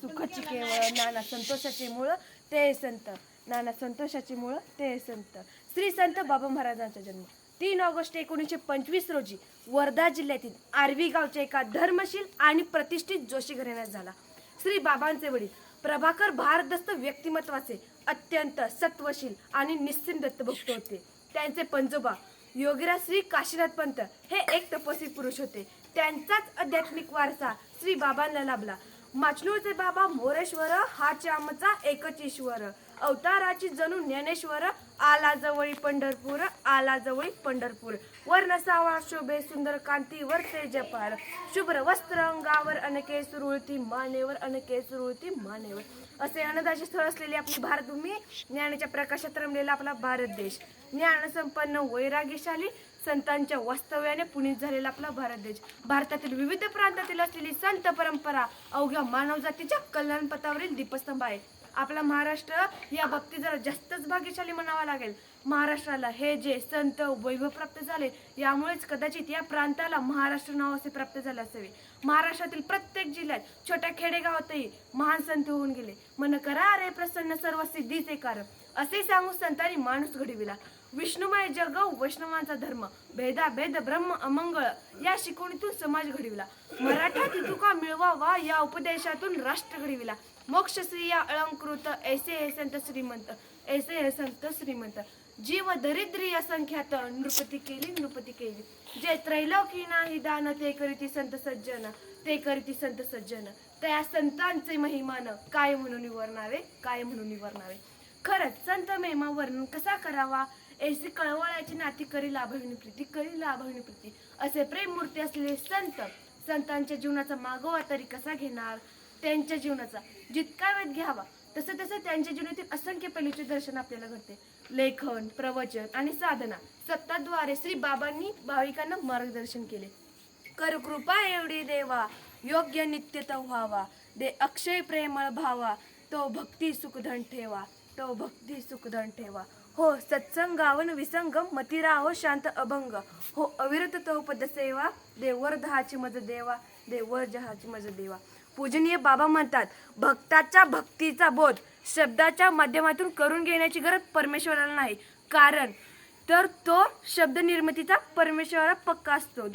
सुखाची केवळ नाना संतोषाची मुळ ते संत. नाना संतोषाची मुळ ते संत. श्री संत बाबा महाराजांचा जन्म. तीन ऑगस्ट एकोणीसशे पंचवीस रोजी वर्धा जिल्ह्यातील आर्वी गावच्या एका धर्मशील आणि प्रतिष्ठित जोशी घराण्यात झाला. श्री बाबांचे वडील प्रभाकर भारदस्त व्यक्तिमत्वाचे अत्यंत सत्वशील आणि निश्चिंत दत्तभक्त होते. त्यांचे पंजोबा योगीराज श्री काशीनाथ पंत हे एक तपस्वी पुरुष होते. त्यांचाच आध्यात्मिक वारसा श्री बाबांना लाभला. माचलूरचे बाबा मोरेश्वर हा आमचा एकच ईश्वर. अवताराची जणू ज्ञानेश्वर आला जवळी पंढरपूर आला जवळी पंढरपूर. वर नसावा शोभे सुंदर कांतीवर तेज शुभ्र वस्त्र अंगावर अनके सुरुळती मानेवर अनके सुरुळती मानेवर. असे अनदाचे स्थळ असलेली आपली भारतभूमी ज्ञानाच्या प्रकाशात रमलेला आपला भारत देश. ज्ञानसंपन्न वैराग्यशाली संतांच्या वास्तव्याने पुनीत झालेला आपला भारत देश. भारतातील विविध प्रांतातील असलेली संत परंपरा अवघ्या मानवजातीच्या कल्याणपथावरील दीपस्तंभ आहे आपला महाराष्ट्र या बाबतीत जरा जास्तच भाग्यशाली म्हणावा लागेल. महाराष्ट्राला हे जे संत वैभव प्राप्त झाले यामुळेच कदाचित या प्रांताला महाराष्ट्र नाव असे प्राप्त झाले असावे. महाराष्ट्रातील प्रत्येक जिल्ह्यात छोट्या खेडेगावातही महान संत होऊन गेले. मन करा रे प्रसन्न सर्व सिद्धीचे कारण असे सांगू संतांनी माणूस घडविला. विष्णुमय जग वैष्णवांचा धर्म भेदा भेद ब्रह्म अमंगळ या शिकवणीतून समाज घडविला. मराठा तितुका मिळवावा या उपदेशातून राष्ट्र घडविला. मोक्षश्री या अलंकृत ऐसे हे संत श्रीमंत. ऐसे हे संत श्रीमंत। जीव दरिद्री असंख्यात नृपती केली नृपती केली. जे त्रैलोकी नाही दान ते करीती संत सज्जन. ते करीती संत सज्जन. त्या संतांचे महिमान काय म्हणून वर्णावे काय म्हणून वर्णावे खरंच संत महिमा वर्णन कसा करावा? ऐसी कळवळाची नाती करी लाभविणी प्रीती करी लाभविणी प्रीती. असे प्रेम मूर्ती असलेले संत संतांच्या जीवनाचा मागोवा तरी कसा घेणार? त्यांच्या जीवनाचा जितका वेध घ्यावा तसं तसं त्यांच्या जीवनातील असंख्य पैलूचे दर्शन आपल्याला घडते. लेखन प्रवचन आणि साधना सत्ताद्वारे श्री बाबांनी भाविकांना मार्गदर्शन केले. कर कृपा एवढी देवा योग्य नित्यता व्हावा. दे अक्षय प्रेमळ भावा तो भक्ती सुखधन ठेवा. तो भक्ती सुखधन ठेवा. हो सत्संग गावन विसंगम मतिरा हो शांत अभंग. हो अविरत तो पदसेवा देवर दहाची मज देवा देवर जहाची मज देवा. पूजनीय बाबा म्हणतात भक्ताच्या भक्तीचा बोध शब्दाच्या माध्यमातून करून घेण्याची गरज परमेश्वराला नाही. कारण तर तो शब्द निर्मितीचा परमेश्वरा पक्का असतो.